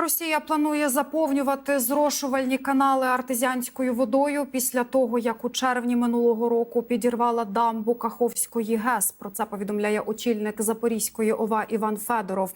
Росія планує заповнювати зрошувальні канали артезіанською водою після того, як у червні минулого року підірвала дамбу Каховської ГЕС. Про це повідомляє очільник Запорізької ОВА Іван Федоров.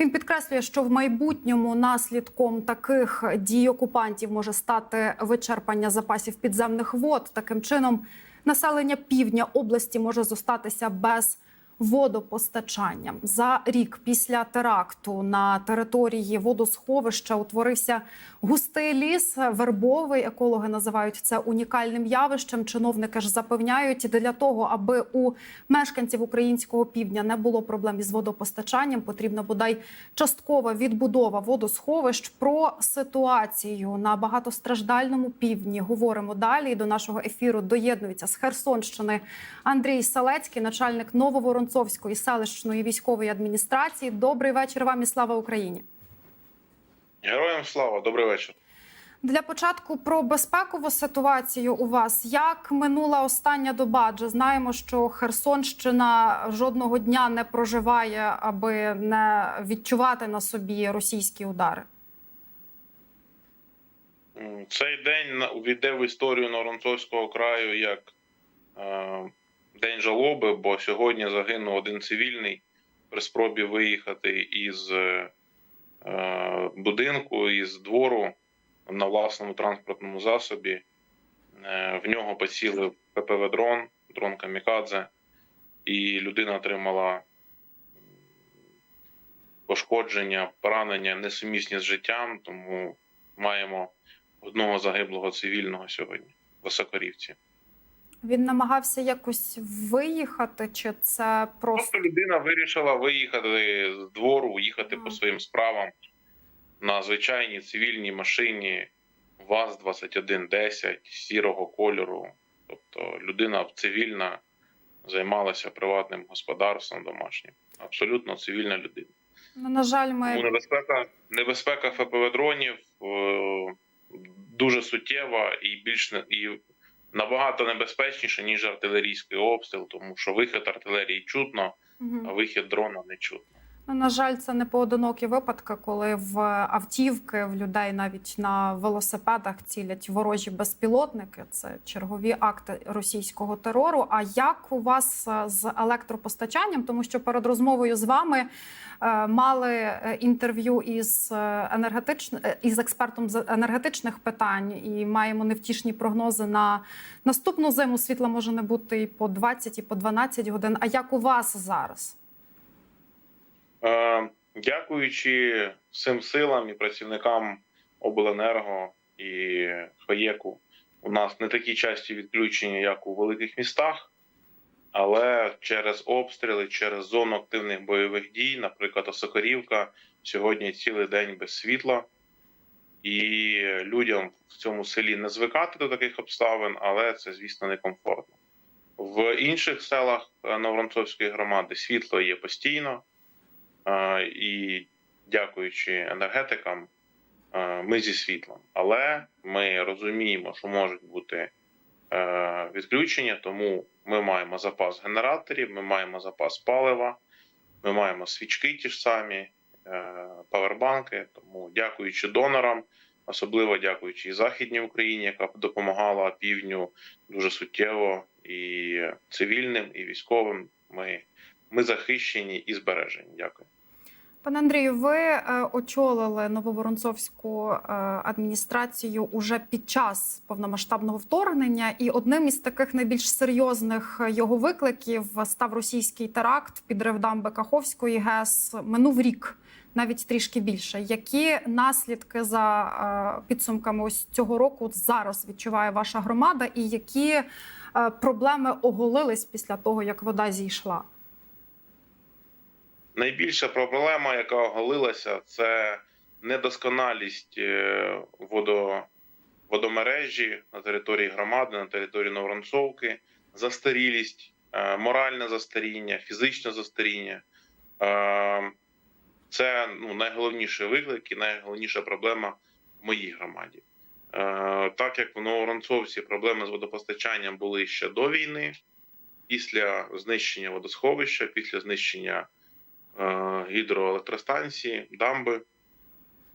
Він підкреслює, що в майбутньому наслідком таких дій окупантів може стати вичерпання запасів підземних вод. Таким чином, населення півдня області може зостатися без водопостачання. За рік після теракту на території водосховища утворився густий ліс, вербовий. Екологи називають це унікальним явищем. Чиновники ж запевняють, для того, аби у мешканців українського півдня не було проблем із водопостачанням, потрібна бодай часткова відбудова водосховищ. Про ситуацію на багатостраждальному півдні говоримо далі. До нашого ефіру доєднується з Херсонщини Андрій Салецький, начальник Нововоронцовської селищної військової адміністрації. Добрий вечір вам і слава Україні. Героям слава, добрий вечір. Для початку про безпекову ситуацію у вас як минула остання доба? Адже знаємо, що Херсонщина жодного дня не проживає, аби не відчувати на собі російські удари. Цей день увійде в історію Воронцовського краю як е, день жалоби, бо сьогодні загинув один цивільний при спробі виїхати із е, е, будинку, із двору на власному транспортному засобі. Е, в нього поцілив ППВ-дрон, дрон Камікадзе, і людина отримала пошкодження, поранення несумісні з життям, тому маємо одного загиблого цивільного сьогодні в Осокорівці. Він намагався якось виїхати, чи це просто Просто людина вирішила виїхати з двору, їхати по своїм справам на звичайній цивільній машині ВАЗ-2110 сірого кольору. Тобто людина цивільна займалася приватним господарством домашнім. Абсолютно цивільна людина. ну, на жаль, Тому ми небезпека, небезпека ФПВ дронів е, дуже суттєва і більш не- і набагато небезпечніше, ніж артилерійський обстріл, тому що вихід артилерії чутно, а вихід дрона не чутно. На жаль, це не поодинокі випадки, коли в автівки в людей навіть на велосипедах цілять ворожі безпілотники. Це чергові акти російського терору. А як у вас е, з електропостачанням? Тому що перед розмовою з вами е, мали е, інтерв'ю із е, енергетич... е, із експертом з енергетичних питань, і маємо невтішні прогнози на наступну зиму. Світла може не бути і по 20, і по 12 годин. А як у вас зараз? Е, Дякуючи всім силам і працівникам обленерго і ХАЄКу, у нас не такі часті відключення, як у великих містах, але через обстріли, через зону активних бойових дій, наприклад, Осокорівка, сьогодні цілий день без світла. І людям в цьому селі не звикати до таких обставин, але це, звісно, некомфортно. В інших селах е, Новоронцовської громади світло є постійно. І дякуючи енергетикам, ми зі світлом. Але ми розуміємо, що можуть бути е, відключення, тому ми маємо запас генераторів, ми маємо запас палива, ми маємо свічки ті ж самі, е, павербанки. Тому дякуючи донорам, особливо дякуючи Західній Україні, яка допомагала півдню дуже суттєво, і цивільним, і військовим. Ми, ми захищені і збережені. Дякую. Пане Андрію, ви е, очолили Нововоронцовську е, адміністрацію уже під час повномасштабного вторгнення, і одним із таких найбільш серйозних його викликів став російський теракт, підрив дамби Каховської ГЕС. Минув рік, навіть трішки більше. Які наслідки за е, підсумками ось цього року зараз відчуває ваша громада, і які е, проблеми оголились після того, як вода зійшла? Найбільша проблема, яка оголилася, це недосконалість е, водо, водомережі на території громади, на території Новоронцовки, застарілість, е, моральне застаріння, фізичне застаріння. Е, Це ну, найголовніші виклики, найголовніша проблема в моїй громаді. Так як в Новоронцовці проблеми з водопостачанням були ще до війни, після знищення водосховища, після знищення гідроелектростанції, дамби.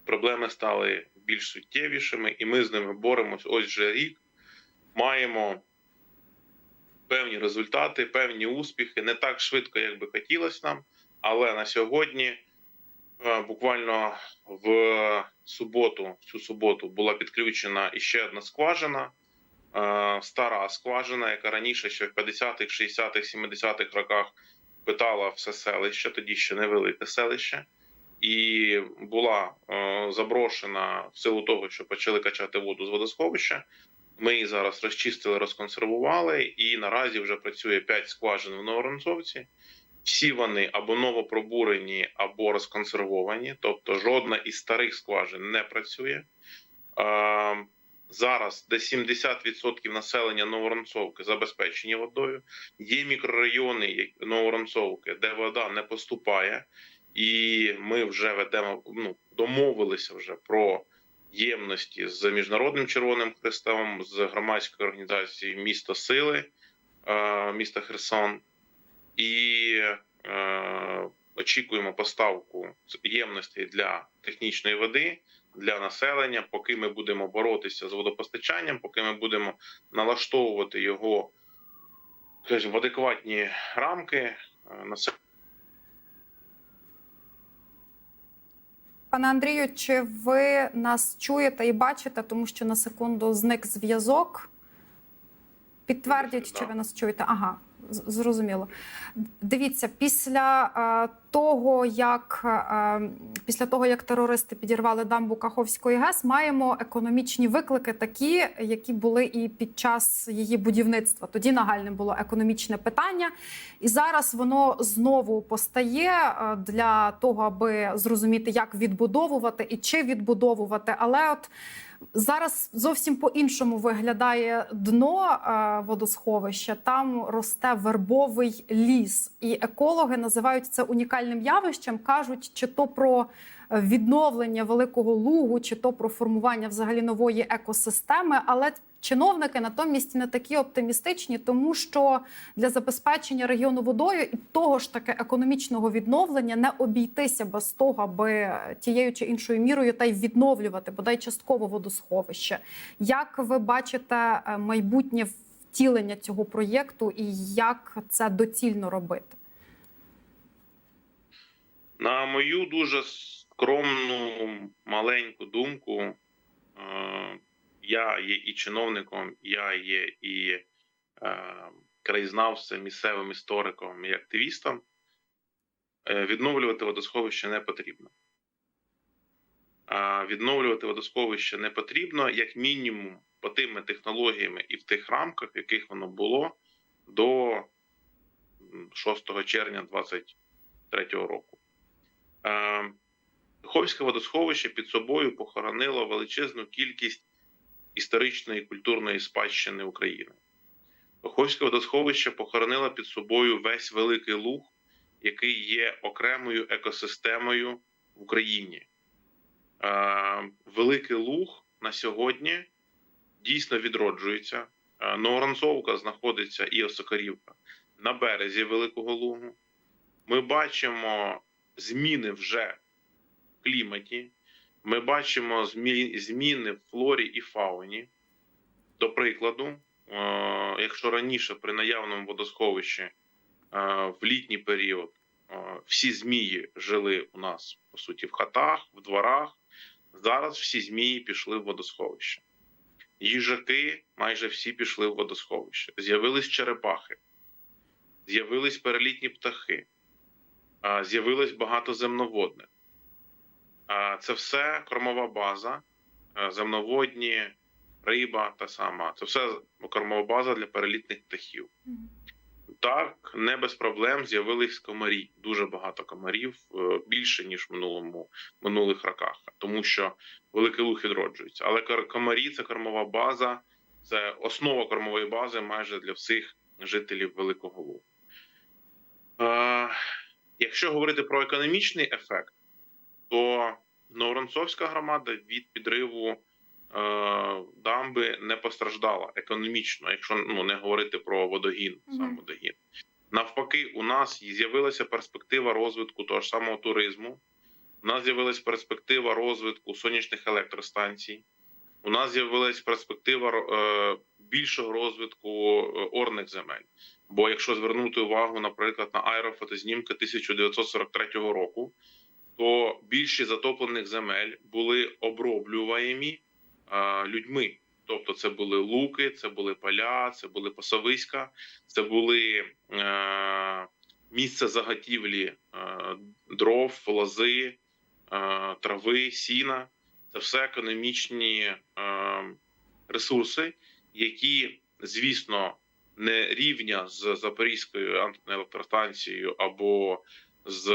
проблеми стали більш суттєвішими, і ми з ними боремось ось вже рік. Маємо певні результати, певні успіхи. Не так швидко, як би хотілося нам, але на сьогодні, е, буквально в суботу, цю суботу, була підключена іще одна скважина. е, Стара скважина, яка раніше ще в 50-х, 60-х, 70-х роках питала все селище, тоді ще невелике селище, і була е, заброшена в силу того, що почали качати воду з водосховища. Ми її зараз розчистили, розконсервували, і наразі вже працює 5 скважин в Новоронцовці. Всі вони або новопробурені, або розконсервовані, тобто жодна із старих скважин не працює. Зараз десь 70% населення Новоронцовки забезпечені водою. Є мікрорайони Новоронцовки, де вода не поступає, і ми вже ведемо ну домовилися вже про ємності з міжнародним Червоним Хрестом, з громадською організацією Місто Сили, е, міста Херсон, і е, очікуємо поставку ємностей для технічної води для населення, поки ми будемо боротися з водопостачанням, поки ми будемо налаштовувати його скажімо, в адекватні рамки. населення Пане Андрію, чи ви нас чуєте і бачите, тому що на секунду зник зв'язок? Підтвердіть, Да. чи ви нас чуєте? Ага, зрозуміло. Дивіться, після е, того, як е, після того, як терористи підірвали дамбу Каховської ГЕС, маємо економічні виклики, такі, які були і під час її будівництва. Тоді нагальним було економічне питання, і зараз воно знову постає е, для того, аби зрозуміти, як відбудовувати і чи відбудовувати. Але от Зараз зовсім по-іншому виглядає дно е, водосховища. Там росте вербовий ліс, і екологи називають це унікальним явищем. кажуть, чи то про відновлення великого лугу, чи то про формування взагалі нової екосистеми. Але чиновники натомість не такі оптимістичні, тому що для забезпечення регіону водою і того ж таки економічного відновлення не обійтися без того, аби тією чи іншою мірою та й відновлювати бодай частково водосховище. Як ви бачите е, майбутнє втілення цього проєкту і як це доцільно робити? На мою дуже скромну маленьку думку, е, я є і чиновником, я є і е, краєзнавцем, місцевим істориком і активістом. Е, Відновлювати водосховище не потрібно. Відновлювати водосховище не потрібно, як мінімум, по тими технологіями і в тих рамках, в яких воно було до 6 червня 2023 року. Е, водосховище під собою похоронило величезну кількість історичної і культурної спадщини України. Каховське водосховище похоронило під собою весь великий луг, який є окремою екосистемою в Україні. Великий луг на сьогодні дійсно відроджується. Новоронцовка знаходиться і Осокорівка на березі Великого Лугу. Ми бачимо зміни вже кліматі. Ми бачимо зміни в флорі і фауні. До прикладу, е, якщо раніше при наявному водосховищі е, в літній період е, всі змії жили у нас по суті в хатах, в дворах, зараз всі змії пішли в водосховище. Їжаки майже всі пішли в водосховище. З'явились черепахи, з'явились перелітні птахи з'явилось багато земноводних. Це все кормова база, земноводні, риба та сама. Це все кормова база для перелітних птахів. Так, не без проблем з'явились комарі. Дуже багато комарів, е, більше ніж в минулому минулих роках, тому що великий луг відроджується. Але комарі це кормова база, це основа кормової бази майже для всіх жителів Великого Лугу. Е, Якщо говорити про економічний ефект, то Новоронцовська громада від підриву е, дамби не постраждала економічно, якщо ну не говорити про водогін, сам Мгм. водогін. Навпаки, у нас з'явилася перспектива розвитку того ж самого туризму. У нас з'явилась перспектива розвитку сонячних електростанцій. У нас з'явилась перспектива е, більшого розвитку е, орних земель. Бо якщо звернути увагу, наприклад, на аерофотознімки 1943 року, то більшість затоплених земель були оброблюваємі людьми. Тобто, це були луки, це були поля, це були пасовиська, це були е, місце заготівлі е, дров, лози, е, трави, сіна. Це все економічні е, ресурси, які, звісно, не рівня з Запорізькою електростанцією або з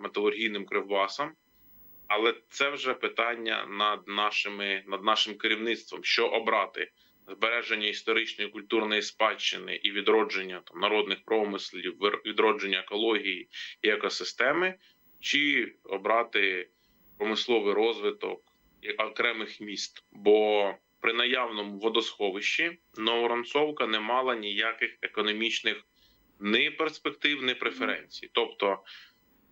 металургійним кривбасом, але це вже питання над нашими над нашим керівництвом, що обрати? Збереження історичної культурної спадщини і відродження там народних промислів, відродження екології і екосистеми, чи обрати промисловий розвиток окремих міст. Бо при наявному водосховищі Новоронцовка не мала ніяких економічних ні перспектив, ні преференцій. Тобто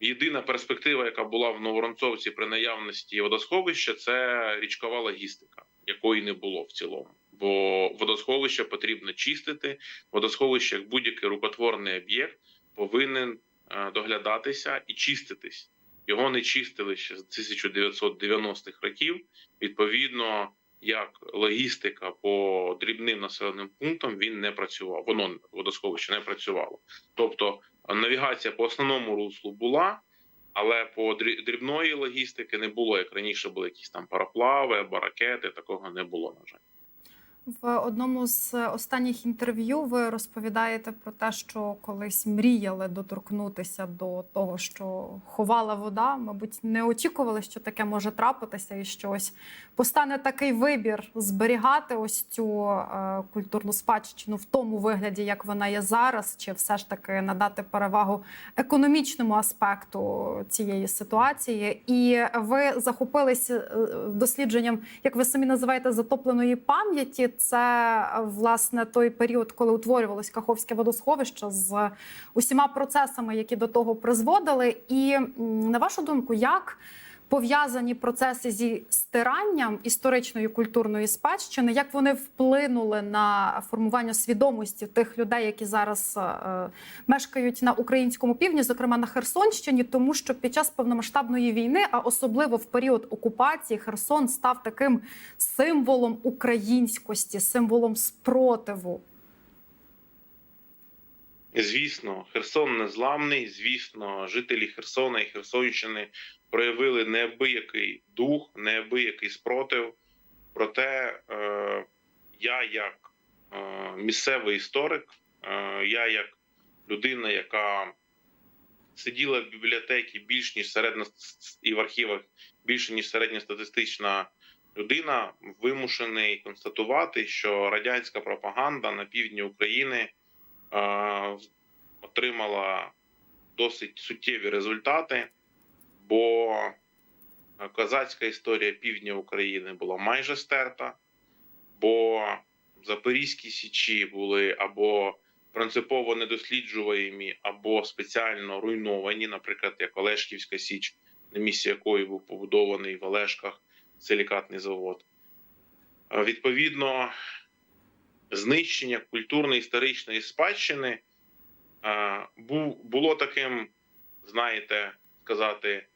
єдина перспектива, яка була в Новоронцовці при наявності водосховища, це річкова логістика, якої не було в цілому. Бо водосховище потрібно чистити. Водосховище, як будь-який рукотворний об'єкт, повинен е, доглядатися і чиститись. Його не чистили ще з 1990-х років. Відповідно, як логістика по дрібним населеним пунктам він не працював. Воно водосховище не працювало. Тобто навігація по основному руслу була, але по дрі- дрібної логістики не було. Як раніше були якісь там параплави або ракети, такого не було. На жаль. В одному з останніх інтерв'ю ви розповідаєте про те, що колись мріяли доторкнутися до того, що ховала вода. Мабуть, не очікували, що таке може трапитися, і що ось постане такий вибір зберігати ось цю е, культурну спадщину в тому вигляді, як вона є зараз, чи все ж таки надати перевагу економічному аспекту цієї ситуації. І ви захопилися е, дослідженням, як ви самі називаєте, затопленої пам'яті. Це е, власне той період, коли утворювалось Каховське водосховище з усіма процесами, які до того призводили. І на вашу думку, як пов'язані процеси зі стиранням історичної культурної спадщини, як вони вплинули на формування свідомості тих людей, які зараз е, мешкають на українському півдні, зокрема на Херсонщині, тому що під час повномасштабної війни, а особливо в період окупації, Херсон став таким символом українськості, символом спротиву. Звісно, Херсон незламний. Звісно, жителі Херсона і Херсонщини проявили неабиякий дух, неабиякий спротив. Проте е, я, як е, місцевий історик, е, я як людина, яка сиділа в бібліотеці більш ніж середня і в архівах більше ніж середньостатистична людина, вимушений констатувати, що радянська пропаганда на півдні України отримала досить суттєві результати, бо козацька історія півдня України була майже стерта, бо Запорізькі січі були або принципово недосліджуваємі, або спеціально руйновані, наприклад, як Олешківська Січ, на місці якої був побудований в Олешках силікатний завод. Е, Відповідно, знищення культурно-історичної спадщини було таким, знаєте, сказати,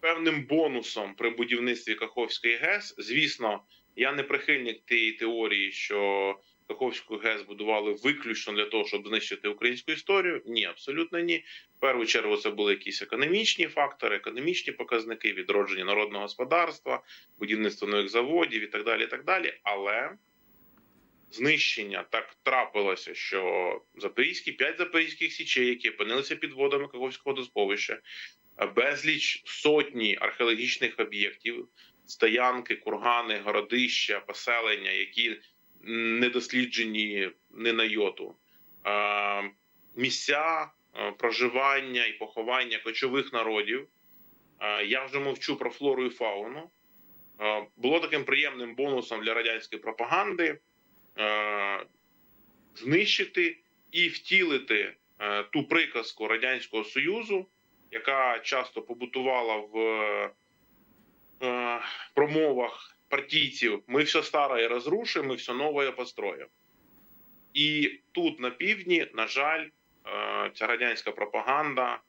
певним бонусом при будівництві Каховської ГЕС. Звісно, я не прихильник тієї теорії, що Каховську ГЕС будували виключно для того, щоб знищити українську історію. Ні, абсолютно ні. В першу чергу це були якісь економічні фактори, економічні показники, відродження народного господарства, будівництво нових заводів і так далі. І так далі. Але знищення так трапилося, що запорізькі п'ять запорізьких січей, які опинилися під водами Каховського водосховища, безліч сотні археологічних об'єктів, стоянки, кургани, городища, поселення, які не досліджені не на йоту, місця проживання і поховання кочових народів. Я вже мовчу про флору і фауну. Було таким приємним бонусом для радянської пропаганди знищити і втілити е, ту приказку радянського союзу яка часто побутувала в е, промовах партійців: ми все старе розрушимо, ми все нове построїмо. І тут на півдні, на жаль, е, ця радянська пропаганда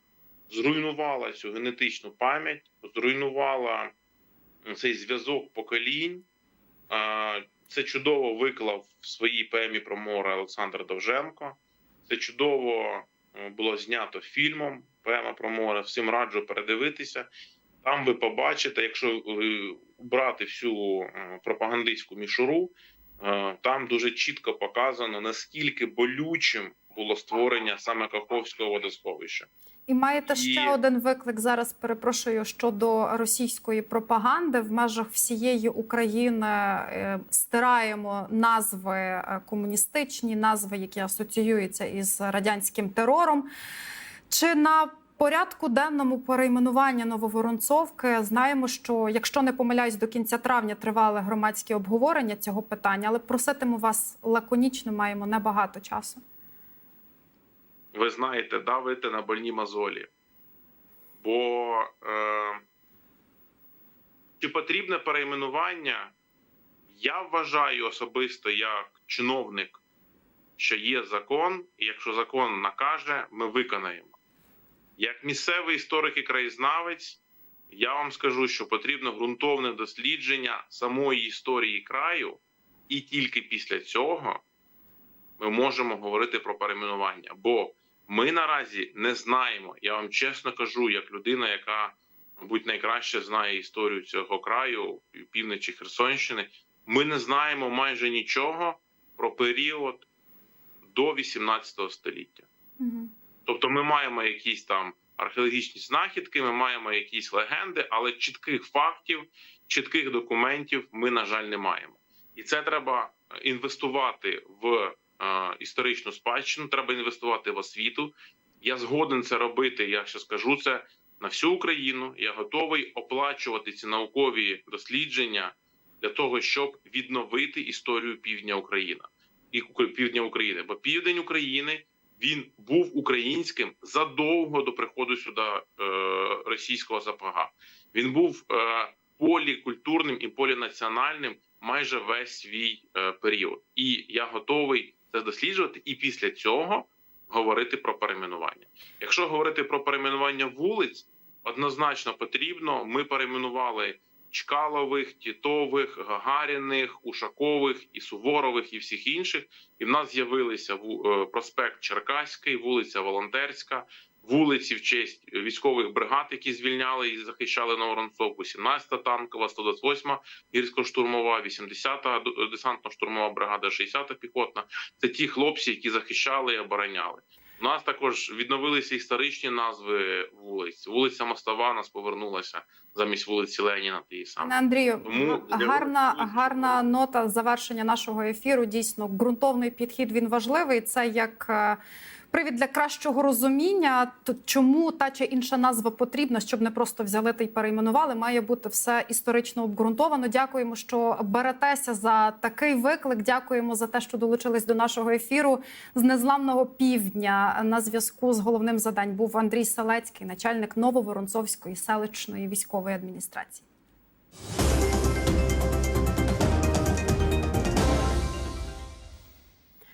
зруйнувала цю генетичну пам'ять, зруйнувала цей зв'язок поколінь. Це чудово виклав в своїй поемі про море Олександр Довженко. Це чудово е, було знято фільмом Поема про море. Всім раджу передивитися. Там ви побачите, якщо е, брати всю е, пропагандистську мішуру, там дуже чітко показано, наскільки болючим було створення саме Каховського водосховища. І маєте ще І- один виклик зараз. Перепрошую щодо російської пропаганди в межах всієї України е, стираємо назви е, комуністичні, назви, які асоціюються із радянським терором. Чи на порядку денному перейменування Нововоронцовки знаємо, що якщо не помиляюсь, до кінця травня тривали громадські обговорення цього питання, але проситиму вас лаконічно, маємо небагато часу. Ви знаєте, давите на больні мозолі. Бо е, чи потрібне перейменування? Я вважаю особисто як чиновник, що є закон, і якщо закон накаже, ми виконаємо. Як місцевий історик і краєзнавець, я вам скажу, що потрібно ґрунтовне дослідження самої історії краю, і тільки після цього ми можемо говорити про перейменування. Бо ми наразі не знаємо. Я вам чесно кажу, як людина, яка, мабуть, найкраще знає історію цього краю, півночі Херсонщини. Ми не знаємо майже нічого про період до 18 століття. Угу. Тобто, ми маємо якісь там археологічні знахідки, ми маємо якісь легенди, але чітких фактів, чітких документів ми, на жаль, не маємо. І це треба інвестувати в е, історичну спадщину, треба інвестувати в освіту. Я згоден це робити. Я ще скажу це на всю Україну. Я готовий оплачувати ці наукові дослідження для того, щоб відновити історію півдня України і півдня України. Бо південь України він був українським задовго до приходу сюди е, російського запага. Він був е, полікультурним і полінаціональним майже весь свій е, період. І я готовий це досліджувати. І після цього говорити про перейменування. Якщо говорити про перейменування вулиць, однозначно потрібно. Ми перейменували Чкалових, Тітових, Гагаріних, Ушакових і Суворових і всіх інших. І в нас з'явилися е, проспект Черкаський, вулиця Волонтерська, вулиці в честь військових бригад, які звільняли і захищали Новоронцовку, 17-та танкова, 128-ма гірсько-штурмова, 80-та десантно-штурмова бригада, 60-та піхотна. Це ті хлопці, які захищали і обороняли. У нас також відновилися історичні назви вулиць. Вулиця Мостова нас повернулася замість вулиці Леніна. Тієї саме. Андрію, Тому гарна, вулиць- гарна нота завершення нашого ефіру. Дійсно, ґрунтовний підхід він важливий. Це як е, привід для кращого розуміння, то чому та чи інша назва потрібна, щоб не просто взяли та й перейменували. Має бути все історично обґрунтовано. Дякуємо, що беретеся за такий виклик. Дякуємо за те, що долучились до нашого ефіру з незламного півдня. На зв'язку з головним задань був Андрій Салецький, начальник Нововоронцовської селищної військової адміністрації.